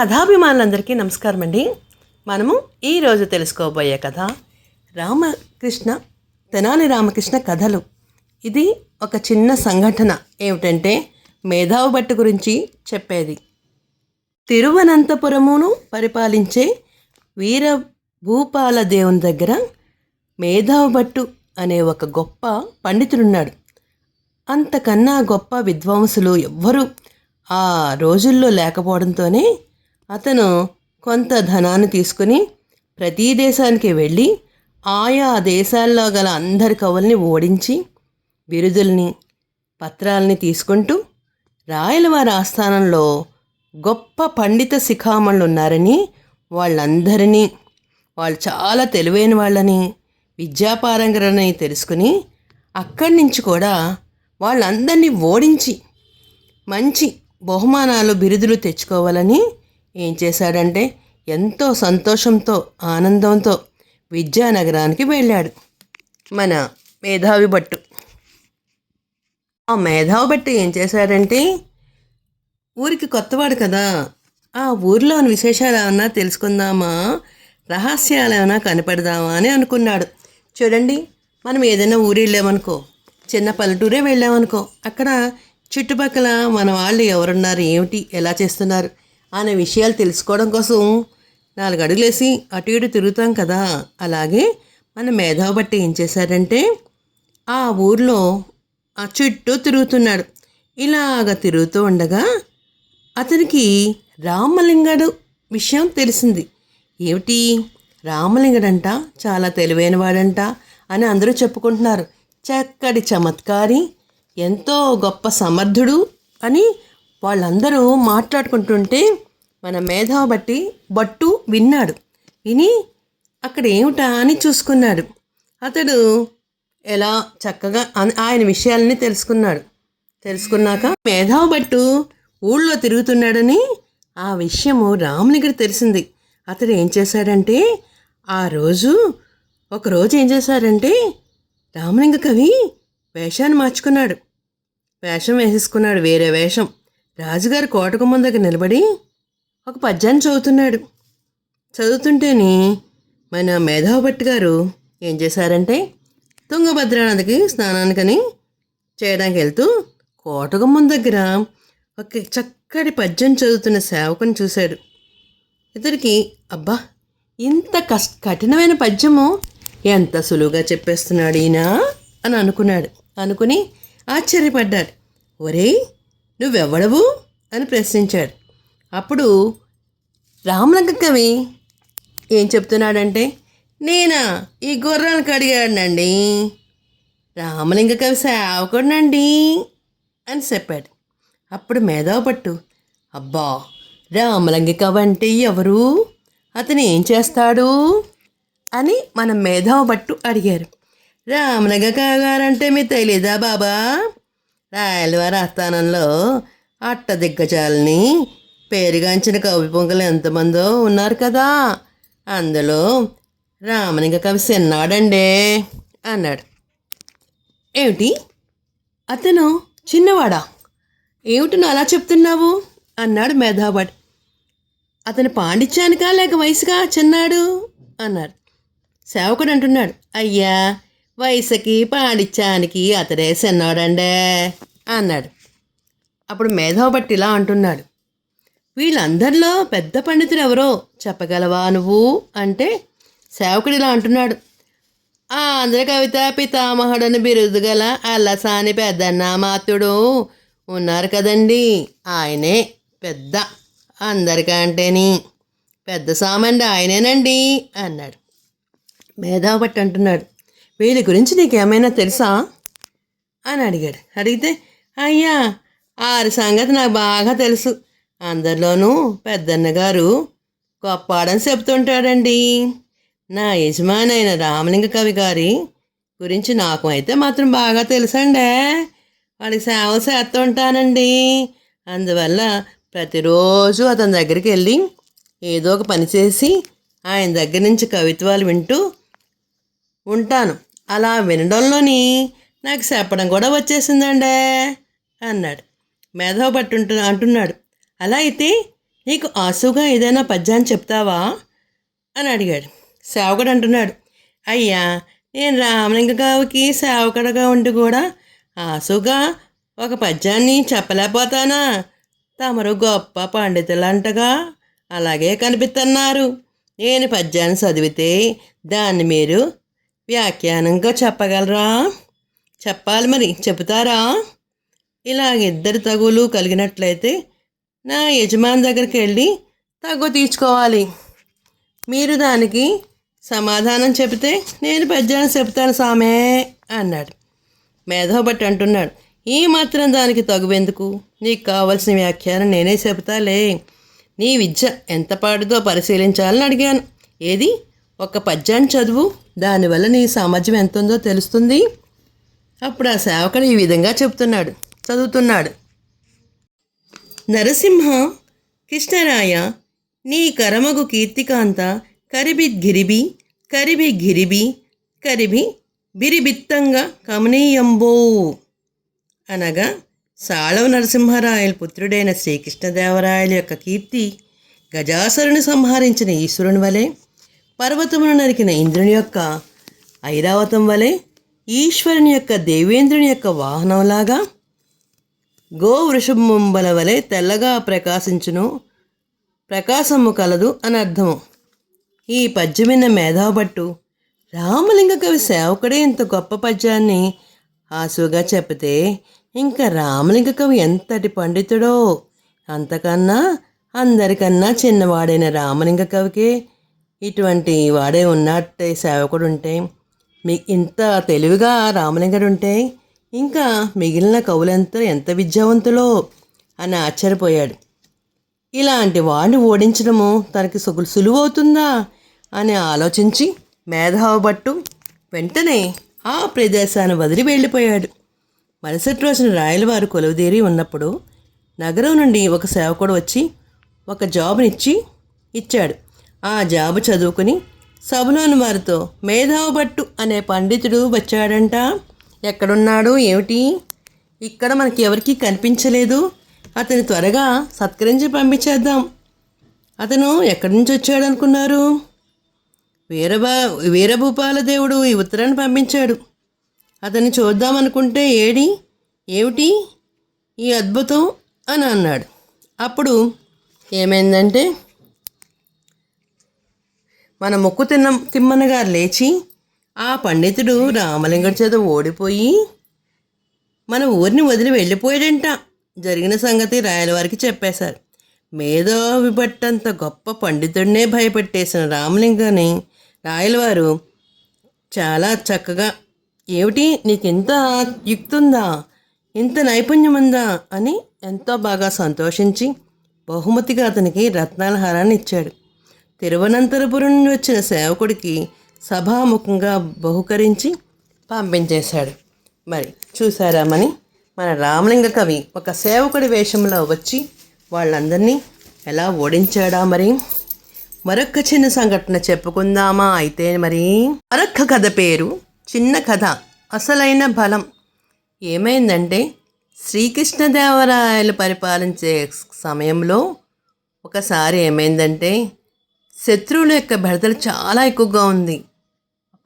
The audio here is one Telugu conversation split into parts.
కథాభిమానులందరికీ నమస్కారం అండి మనము ఈరోజు తెలుసుకోబోయే కథ రామకృష్ణ తెనాలి రామకృష్ణ కథలు. ఇది ఒక చిన్న సంఘటన ఏమిటంటే మేధావు భట్టు గురించి చెప్పేది. తిరువనంతపురమును పరిపాలించే వీర భూపాల దేవుని దగ్గర మేధావు భట్టు అనే ఒక గొప్ప పండితుడున్నాడు. అంతకన్నా గొప్ప విద్వాంసులు ఎవ్వరూ ఆ రోజుల్లో లేకపోవడంతోనే అతను కొంత ధనాన్ని తీసుకుని ప్రతి దేశానికి వెళ్ళి ఆయా దేశాల్లో గల అందరి కవుల్ని ఓడించి బిరుదుల్ని పత్రాల్ని తీసుకుంటూ రాయలవారి ఆస్థానంలో గొప్ప పండిత శిఖామణులు ఉన్నారని వాళ్ళందరినీ వాళ్ళు చాలా తెలివైన వాళ్ళని విద్యాపారంగరని తెలుసుకుని అక్కడి నుంచి కూడా వాళ్ళందరినీ ఓడించి మంచి బహుమానాలు బిరుదులు తెచ్చుకోవాలని ఏం చేశాడంటే ఎంతో సంతోషంతో ఆనందంతో విద్యానగరానికి వెళ్ళాడు. మన మేధావి భట్టు. ఆ మేధావి భట్టు ఏం చేశాడంటే ఊరికి కొత్తవాడు కదా ఆ ఊర్లోని విశేషాలు ఏమన్నా తెలుసుకుందామా రహస్యాలు ఏమైనా కనపడదామా అని అనుకున్నాడు. చూడండి మనం ఏదైనా ఊరు వెళ్ళామనుకో చిన్న పల్లెటూరే వెళ్ళామనుకో అక్కడ చుట్టుపక్కల మన వాళ్ళు ఎవరున్నారు ఏమిటి ఎలా చేస్తున్నారు అనే విషయాలు తెలుసుకోవడం కోసం నాలుగు అడుగులేసి అటు ఇటు తిరుగుతాం కదా. అలాగే మన మేధావి బట్టి ఏం చేశారంటే ఆ ఊర్లో ఆ చుట్టూ తిరుగుతున్నాడు. ఇలాగ తిరుగుతూ ఉండగా అతనికి రామలింగడు విషయం తెలిసింది. ఏమిటి? రామలింగడంట చాలా తెలివైనవాడంట అని అందరూ చెప్పుకుంటున్నారు. చక్కటి చమత్కారి ఎంతో గొప్ప సమర్థుడు అని వాళ్ళందరూ మాట్లాడుకుంటుంటే మన మేధావ బట్టి బట్టు విన్నాడు. విని అక్కడ ఏమిటా అని చూసుకున్నాడు. అతడు ఎలా చక్కగా అన్- ఆయన విషయాలని తెలుసుకున్నాడు. తెలుసుకున్నాక మేధావ భట్టు ఊళ్ళో తిరుగుతున్నాడని ఆ విషయము రామునికి తెలిసింది. అతడు ఏం చేశాడంటే ఆ రోజు ఒకరోజు ఏం చేశారంటే రామలింగ కవి వేషాన్ని మార్చుకున్నాడు. వేషం వేసేసుకున్నాడు వేరే వేషం. రాజుగారు కోటగుమ్మం దగ్గర నిలబడి ఒక పద్యాన్ని చదువుతున్నాడు. చదువుతుంటేనే మన మేధావభట్ గారు ఏం చేశారంటే తుంగభద్రా నదికి స్నానానికని చేయడానికి వెళ్తూ కోటగుమ్మం దగ్గర ఒక చక్కటి పద్యం చదువుతున్న సేవకుని చూశాడు. ఇతడికి అబ్బా ఇంత కష్ కఠినమైన పద్యము ఎంత సులువుగా చెప్పేస్తున్నాడు ఈయన అని అనుకున్నాడు. అనుకుని ఆశ్చర్యపడ్డాడు. ఒరేయ్ నువ్వెవడవు? అని ప్రశ్నించాడు. అప్పుడు రామలంక కవి ఏం చెప్తున్నాడంటే నేనా? ఈ గుర్రానికి అడిగాడండి రామలింగ కవి సేవకుడినండి అని చెప్పాడు. అప్పుడు మేధావపట్టు అబ్బా రామలింగ కవి అంటే ఎవరు? అతను ఏం చేస్తాడు? అని మన మేధావపట్టు అడిగారు. రామలింగ కవి గారంటే మీకు తెలీదా బాబా? రాయలవారి ఆస్థానంలో అట్ట దిగ్గజాలని పేరుగాంచిన కవి పొంగలు ఎంతమందో ఉన్నారు కదా. అందులో రామలింగ కవి చిన్నాడండే అన్నాడు. ఏమిటి? అతను చిన్నవాడా? ఏమిటి నువ్వు అలా చెప్తున్నావు? అన్నాడు మేధాభట్ అతను పాండిత్యానికా లేక వయసుగా చిన్నాడు అన్నాడు. సేవకుడు అంటున్నాడు. అయ్యా వయసుకి పాడిచ్చానికి అతడే సెన్నోడండే అన్నాడు. అప్పుడు మేధాభట్ ఇలా అంటున్నాడు. వీళ్ళందరిలో పెద్ద పండితుడు ఎవరో చెప్పగలవా నువ్వు? అంటే సేవకుడు ఇలా అంటున్నాడు. ఆంధ్ర కవిత పితామహుడని బిరుదు గల అల్లసాని పెద్దన్న మాతుడు ఉన్నారు కదండి. ఆయనే పెద్ద అందరికంటేని పెద్ద సామండి ఆయనేనండి అన్నాడు. మేధావి అంటున్నాడు. వీళ్ళ గురించి నీకేమైనా తెలుసా? అని అడిగాడు. అడిగితే అయ్యా ఆరి సంగతి నాకు బాగా తెలుసు. అందరిలోనూ పెద్దన్న గారు గొప్పాడని చెప్తుంటాడండి. నా యజమాని అయిన రామలింగ కవి గారి గురించి నాకు అయితే మాత్రం బాగా తెలుసండే. వాడికి సేవ చేస్తుంటానండి. అందువల్ల ప్రతిరోజు అతని దగ్గరికి వెళ్ళి ఏదో ఒక పని చేసి ఆయన దగ్గర నుంచి కవిత్వాలు వింటూ ఉంటాను. అలా వినడంలోని నాకు చెప్పడం కూడా వచ్చేసిందండే అన్నాడు. మేధవ పట్టుంటు అంటున్నాడు. అలా అయితే నీకు ఆసుగా ఏదైనా పద్యాన్ని చెప్తావా? అని అడిగాడు. సేవకుడు అంటున్నాడు. అయ్యా నేను రామలింగగావుకి సేవకుడుగా ఉండి కూడా ఆసుగా ఒక పద్యాన్ని చెప్పలేకపోతానా? తమరు గొప్ప పండితులంటగా అలాగే కనిపిస్తున్నారు నేను పద్యాన్ని చదివితే దాన్ని మీరు వ్యాఖ్యానంగా చెప్పగలరా? చెప్పాలి మరి. చెబుతారా? ఇలా ఇద్దరు తగులు కలిగినట్లయితే నా యజమాని దగ్గరికి వెళ్ళి తగ్గు తీర్చుకోవాలి. మీరు దానికి సమాధానం చెబితే నేను పద్యాన్ని చెప్తాను సామే అన్నాడు. మేధోబట్టి అంటున్నాడు. ఈ మాత్రం దానికి తగువెందుకు నీకు కావలసిన వ్యాఖ్యానం నేనే చెబుతాలే. నీ విద్య ఎంత పాడుదో పరిశీలించాలని అడిగాను. ఏది? ఒక పద్యాన్ని చదువు. దానివల్ల నీ సామర్థ్యం ఎంత ఉందో తెలుస్తుంది. అప్పుడు ఆ సేవకుడు ఈ విధంగా చెప్తున్నాడు. చదువుతున్నాడు. నరసింహ కృష్ణరాయ నీ కరమగు కీర్తికాంత కరిబి గిరిబి కరిబి గిరిబి కరిబి బిరిబిత్తంగా కమనీయంబో అనగా సాళవ నరసింహరాయల పుత్రుడైన శ్రీకృష్ణదేవరాయల యొక్క కీర్తి గజాసురుని సంహరించిన ఈశ్వరుని వలె. పర్వతమును నరికిన ఇంద్రుని యొక్క ఐరావతం వలె ఈశ్వరుని యొక్క దేవేంద్రుని యొక్క వాహనంలాగా గో వృషభంబల వలె తెల్లగా ప్రకాశించును ప్రకాశము కలదు అని అర్థము. ఈ పద్యమైన మేధావభట్టు రామలింగ కవి సేవకుడే ఇంత గొప్ప పద్యాన్ని ఆసుగా చెప్తే ఇంకా రామలింగ కవి ఎంతటి పండితుడో? అంతకన్నా అందరికన్నా చిన్నవాడైన రామలింగ కవికే ఇటువంటి వాడే ఉన్నట్టే సేవకుడు ఉంటే మీ ఇంత తెలివిగా రామలింగడు ఉంటే ఇంకా మిగిలిన కవులంతా ఎంత విద్యావంతులో అని ఆశ్చర్యపోయాడు. ఇలాంటి వాడిని ఓడించడము తనకి సుగు సులువవుతుందా అని ఆలోచించి మేధావబట్టు వెంటనే ఆ ప్రదేశాన్ని వదిలి వెళ్ళిపోయాడు. మరుసటి రోజున రాయలవారు కొలువుదేరి ఉన్నప్పుడు నగరం నుండి ఒక సేవకుడు వచ్చి ఒక జాబునిచ్చి ఇచ్చాడు. ఆ జాబు చదువుకుని సభలోని వారితో మేధావభట్టు అనే పండితుడు వచ్చాడంట. ఎక్కడున్నాడు? ఏమిటి? ఇక్కడ మనకి ఎవరికీ కనిపించలేదు. అతని త్వరగా సత్కరించి పంపించేద్దాం. అతను ఎక్కడి నుంచి వచ్చాడు అనుకున్నారు వీరబా వీరభూపాల దేవుడు ఈ ఉత్తరాన్ని పంపించాడు. అతన్ని చూద్దామనుకుంటే ఏడి? ఏమిటి? ఈ అద్భుతం అని అన్నాడు. అప్పుడు ఏమైందంటే మన ముక్కు తిన్న తిమ్మన్న గారు లేచి ఆ పండితుడు రామలింగడి చేత ఓడిపోయి మన ఊరిని వదిలి వెళ్ళిపోయాడంట. జరిగిన సంగతి రాయలవారికి చెప్పేశారు. మేధో విపట్టంత గొప్ప పండితుడినే భయపెట్టేసిన రామలింగాన్ని రాయలవారు చాలా చక్కగా ఏమిటి నీకు ఇంత యుక్తుందా? ఇంత నైపుణ్యం ఉందా అని ఎంతో బాగా సంతోషించి బహుమతిగా అతనికి రత్నాల హారాన్ని ఇచ్చాడు. తిరువనంతపురం నుండి వచ్చిన సేవకుడికి సభాముఖంగా బహుకరించి పంపించేశాడు. మరి చూసారామని మన రామలింగ కవి ఒక సేవకుడి వేషంలో వచ్చి వాళ్ళందరినీ ఎలా ఓడించాడా మరి? మరొక చిన్న సంఘటన చెప్పుకుందామా అయితే మరి? మరొక కథ పేరు చిన్న కథ అసలైన బలం. ఏమైందంటే శ్రీకృష్ణదేవరాయలు పరిపాలించే సమయంలో ఒకసారి ఏమైందంటే శత్రువుల యొక్క బెడతలు చాలా ఎక్కువగా ఉంది.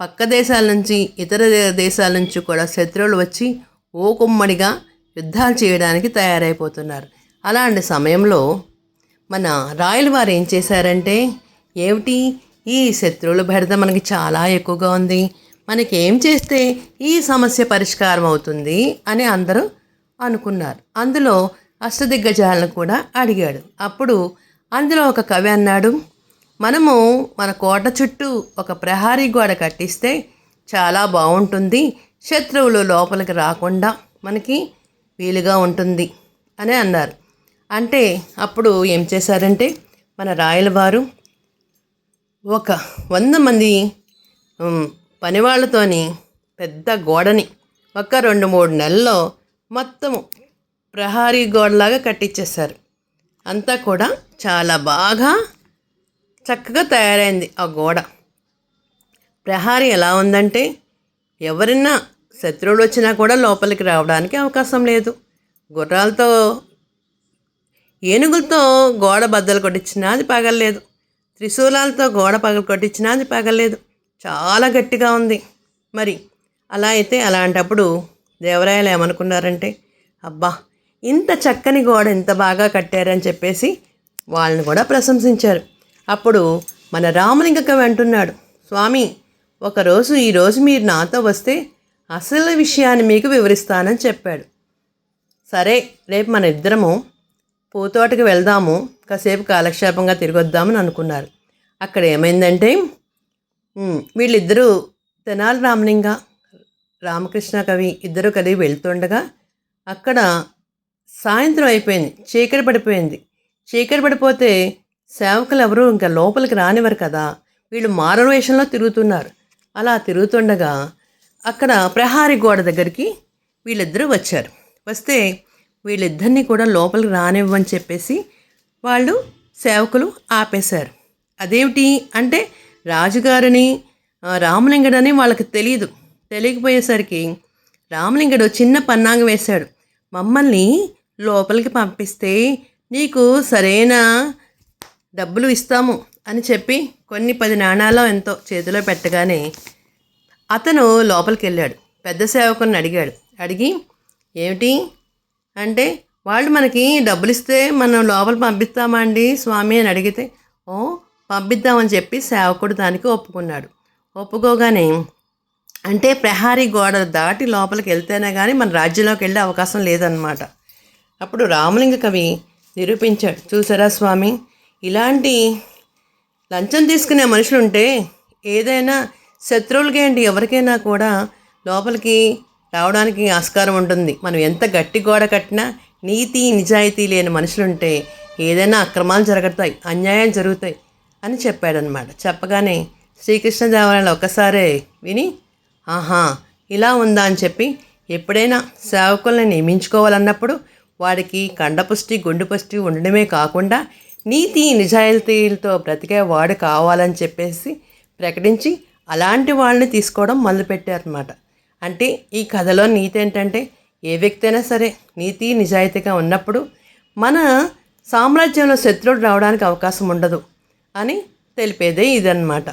పక్క దేశాల నుంచి ఇతర దేశాల నుంచి కూడా శత్రువులు వచ్చి ఓ కుమ్మడిగా యుద్ధాలు చేయడానికి తయారైపోతున్నారు. అలాంటి సమయంలో మన రాయల వారు ఏం చేశారంటే ఏమిటి? ఈ శత్రువుల బెడద మనకి చాలా ఎక్కువగా ఉంది. మనకి ఏం చేస్తే ఈ సమస్య పరిష్కారం అవుతుంది అని అందరూ అనుకున్నారు. అందులో అష్టదిగ్గజాలను కూడా అడిగాడు. అప్పుడు అందులో ఒక కవి అన్నాడు మనము మన కోట చుట్టూ ఒక ప్రహారీ గోడ కట్టిస్తే చాలా బాగుంటుంది. శత్రువులు లోపలికి రాకుండా మనకి వీలుగా ఉంటుంది అని అన్నారు. అంటే అప్పుడు ఏం చేశారంటే మన రాయల వారు ఒక వంద మంది పనివాళ్ళతోని పెద్ద గోడని ఒక రెండు మూడు నెలల్లో మొత్తము ప్రహారీ గోడలాగా కట్టించేశారు అంతా కూడా చాలా బాగా చక్కగా తయారైంది ఆ గోడ. ప్రహారీ ఎలా ఉందంటే ఎవరైనా శత్రువులు వచ్చినా కూడా లోపలికి రావడానికి అవకాశం లేదు. గుర్రాలతో ఏనుగులతో గోడ బద్దలు కొట్టించినా అది పగలలేదు. త్రిశూలాలతో గోడ పగలు కొట్టించినా అది పగలలేదు. చాలా గట్టిగా ఉంది. మరి అలా అయితే అలాంటప్పుడు దేవరాయలు ఏమనుకున్నారంటే అబ్బా ఇంత చక్కని గోడ ఇంత బాగా కట్టారని చెప్పేసి వాళ్ళని కూడా ప్రశంసించారు. అప్పుడు మన రామలింగ కవి అంటున్నాడు స్వామి ఒకరోజు ఈరోజు మీరు నాతో వస్తే అసలు విషయాన్ని మీకు వివరిస్తానని చెప్పాడు. సరే రేపు మన ఇద్దరము పూతోటకి వెళ్దాము కాసేపు కాలక్షేపంగా తిరిగొద్దామని అనుకున్నారు. అక్కడ ఏమైందంటే వీళ్ళిద్దరూ తెనాలి రామలింగ రామకృష్ణ కవి ఇద్దరు కలిగి వెళ్తుండగా అక్కడ సాయంత్రం అయిపోయింది చీకటి పడిపోయింది. చీకటి పడిపోతే సేవకులు ఎవరు ఇంకా లోపలికి రానివ్వరు కదా. వీళ్ళు మారణ వేషంలో తిరుగుతున్నారు. అలా తిరుగుతుండగా అక్కడ ప్రహారీ గోడ దగ్గరికి వీళ్ళిద్దరూ వచ్చారు. వస్తే వీళ్ళిద్దరినీ కూడా లోపలికి రానివ్వని చెప్పేసి వాళ్ళు సేవకులు ఆపేశారు. అదేమిటి అంటే రాజుగారిని రామలింగడని వాళ్ళకి తెలియదు తెలియకపోయేసరికి రామలింగడు చిన్న పన్నాంగం వేశాడు. మమ్మల్ని లోపలికి పంపిస్తే నీకు సరైన? డబ్బులు ఇస్తాము అని చెప్పి కొన్ని పది నాణాలు ఎంతో చేతిలో పెట్టగానే అతను లోపలికి వెళ్ళాడు పెద్ద సేవకుని అడిగాడు. అడిగి ఏమిటి? అంటే వాళ్ళు మనకి డబ్బులు ఇస్తే మనం లోపల పంపిస్తామా అండి స్వామి? అని అడిగితే ఓ పంపిద్దామని చెప్పి సేవకుడు దానికి ఒప్పుకున్నాడు. ఒప్పుకోగానే అంటే ప్రహారీ గోడ దాటి లోపలికి వెళ్తేనే కానీ మన రాజ్యంలోకి వెళ్ళే అవకాశం లేదన్నమాట. అప్పుడు రామలింగ కవి నిరూపించాడు. చూసారా స్వామి? ఇలాంటి లంచం తీసుకునే మనుషులు ఉంటే ఏదైనా శత్రువులకి ఏంటి ఎవరికైనా కూడా లోపలికి రావడానికి ఆస్కారం ఉంటుంది. మనం ఎంత గట్టి గోడ కట్టినా నీతి నిజాయితీ లేని మనుషులుంటే ఏదైనా అక్రమాలు జరుగుతాయి అన్యాయం జరుగుతాయి అని చెప్పాడనమాట చెప్పగానే శ్రీకృష్ణదేవరాయలు ఒక్కసారే విని ఆహా ఇలా ఉందా? అని చెప్పి ఎప్పుడైనా సేవకుల్ని నియమించుకోవాలన్నప్పుడు వాడికి కండపుష్టి గుండెపుష్టి ఉండడమే కాకుండా నీతి నిజాయితీలతో బ్రతికే వాడు కావాలని చెప్పేసి ప్రకటించి అలాంటి వాళ్ళని తీసుకోవడం మొదలుపెట్టారనమాట అంటే ఈ కథలో నీతి ఏంటంటే ఏ వ్యక్తి అయినా సరే నీతి నిజాయితీగా ఉన్నప్పుడు మన సామ్రాజ్యంలో శత్రువుడు రావడానికి అవకాశం ఉండదు అని తెలిపేదే ఇదన్నమాట.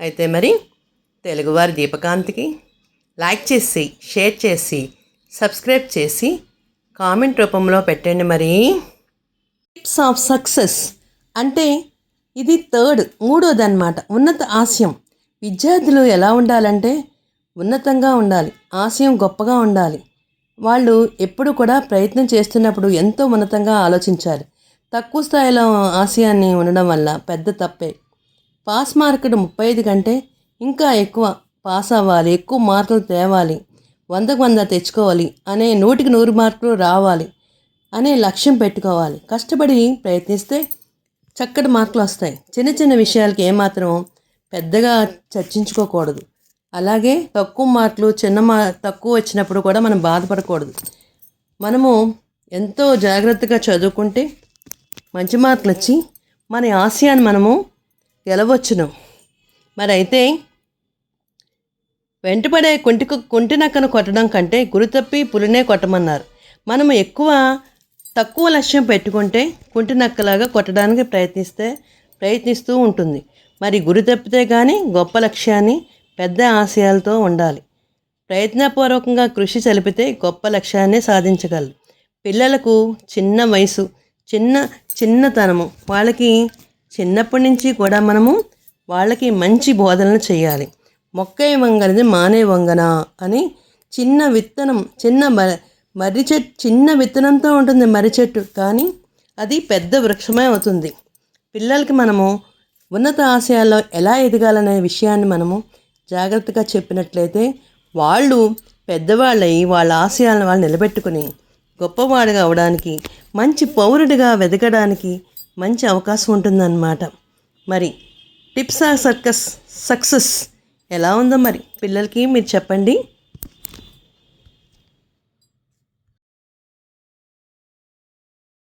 అయితే మరి తెలుగువారి దీపకాంతికి లైక్ చేసి షేర్ చేసి సబ్స్క్రైబ్ చేసి కామెంట్ రూపంలో పెట్టండి మరి. టిప్స్ ఆఫ్ సక్సెస్ అంటే ఇది థర్డ్ మూడోది అనమాట ఉన్నత ఆశయం. విద్యార్థులు ఎలా ఉండాలంటే ఉన్నతంగా ఉండాలి. ఆశయం గొప్పగా ఉండాలి. వాళ్ళు ఎప్పుడు కూడా ప్రయత్నం చేస్తున్నప్పుడు ఎంతో ఉన్నతంగా ఆలోచించాలి. తక్కువ స్థాయిలో ఆశయాన్ని ఉండడం వల్ల పెద్ద తప్పే. పాస్ మార్కులు ముప్పై ఐదు కంటే ఇంకా ఎక్కువ పాస్ అవ్వాలి. ఎక్కువ మార్కులు తేవాలి. వందకు వంద తెచ్చుకోవాలి. అనే నూటికి నూరు మార్కులు రావాలి. అనే లక్ష్యం పెట్టుకోవాలి. కష్టపడి ప్రయత్నిస్తే చక్కటి మార్కులు వస్తాయి. చిన్న చిన్న విషయాలకి ఏమాత్రం పెద్దగా చర్చించుకోకూడదు. అలాగే తక్కువ మార్కులు చిన్న మా తక్కువ వచ్చినప్పుడు కూడా మనం బాధపడకూడదు. మనము ఎంతో జాగ్రత్తగా చదువుకుంటే మంచి మార్కులు వచ్చి మన ఆశయాన్ని మనము గెలవచ్చును. మరి అయితే వెంటపడే కుంటి కుంటినక్కను కొట్టడం కంటే గురి తప్పి పులినే కొట్టమన్నారు. మనము ఎక్కువ తక్కువ లక్ష్యం పెట్టుకుంటే కుంటి నక్కలాగా కొట్టడానికి ప్రయత్నిస్తే ప్రయత్నిస్తూ ఉంటుంది. మరి గురి తప్పితే కానీ గొప్ప లక్ష్యాన్ని పెద్ద ఆశయాలతో ఉండాలి. ప్రయత్నపూర్వకంగా కృషి చలిపితే గొప్ప లక్ష్యాన్ని సాధించగలరు. పిల్లలకు చిన్న వయసు చిన్న చిన్నతనము వాళ్ళకి చిన్నప్పటి నుంచి కూడా మనము వాళ్ళకి మంచి బోధనలు చేయాలి. మొక్క వంగనిది మానే వంగన అని చిన్న విత్తనం చిన్న మ- మర్రి చెట్టు చిన్న విత్తనంతో ఉంటుంది మర్రి చెట్టు కానీ అది పెద్ద వృక్షమే అవుతుంది. పిల్లలకి మనము ఉన్నత ఆశయాల్లో ఎలా ఎదగాలనే విషయాన్ని మనము జాగ్రత్తగా చెప్పినట్లయితే వాళ్ళు పెద్దవాళ్ళై వాళ్ళ ఆశయాలను వాళ్ళు నిలబెట్టుకుని గొప్పవాడుగా అవడానికి మంచి పౌరుడిగా వెదగడానికి మంచి అవకాశం ఉంటుందన్నమాట. మరి టిప్స్ ఆర్ సర్కస్ సక్సెస్ ఎలా ఉందో మరి పిల్లలకి మీరు చెప్పండి.